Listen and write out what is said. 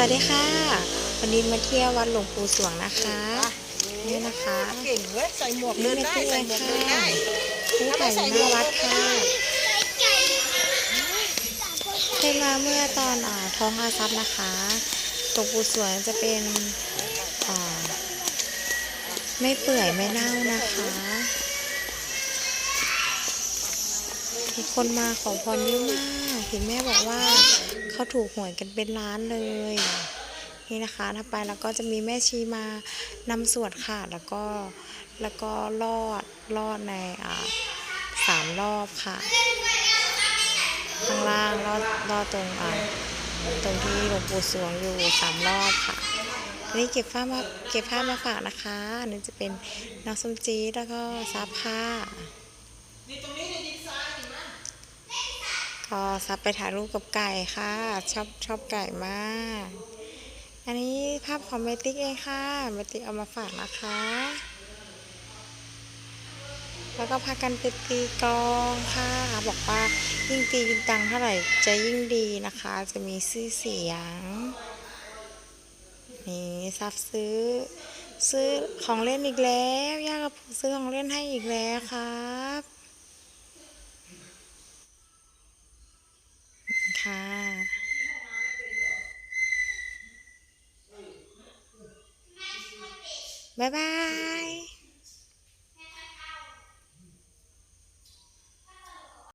สวัสดีค่ะ วันนี้มาเที่ยววัดหลวงปู่สวงนะคะนี่นะคะเก่งเว้ยใส่หมวกเดินได้ใส่หมวกเดินได้นี่แต่อยู่หน้าวัดค่ะเคยมาเมื่อตอนอ่าท้องอาซับนะคะหลวงปู่สวงจะเป็นอ่าไม่เปื่อยไม่เน่านะคะมีคนมาขอพรเยอะมากเห็นแม่บอกว่า เขาถูกหวยกันเป็นล้านเลย นี่นะคะถ้าไปแล้วก็จะมีแม่ชีมานำสวดค่ะแล้วก็แล้วก็ลอดลอดในอ่าสามรอบค่ะข้างล่างลอดลอดตรงอ่าตรงที่หลวงปู่สวงอยู่สามรอบค่ะนนี้เก็บผ้ามาเก็บผ้ามาฝากนะคะนนี้จะเป็นน้องส้มจีดแล้วก็ซับผ้าก็ซับไปถ่ายรูปกับไก่ค่ะ ชอบชอบไก่มาก อันนี้ภาพของเมติกเองค่ะ เมติกเอามาฝากนะคะ แล้วก็พากันไปตีกลองค่ะ บอกว่ายิ่งตียิ่งตังเท่าไหร่จะยิ่งดีนะคะ จะมีชื่อเสียง นี่ซับซื้อ ซื้อของเล่นอีกแล้ว ย่ากับปู่ซื้อของเล่นให้อีกแล้วครับ ค่ะบ๊ายบาย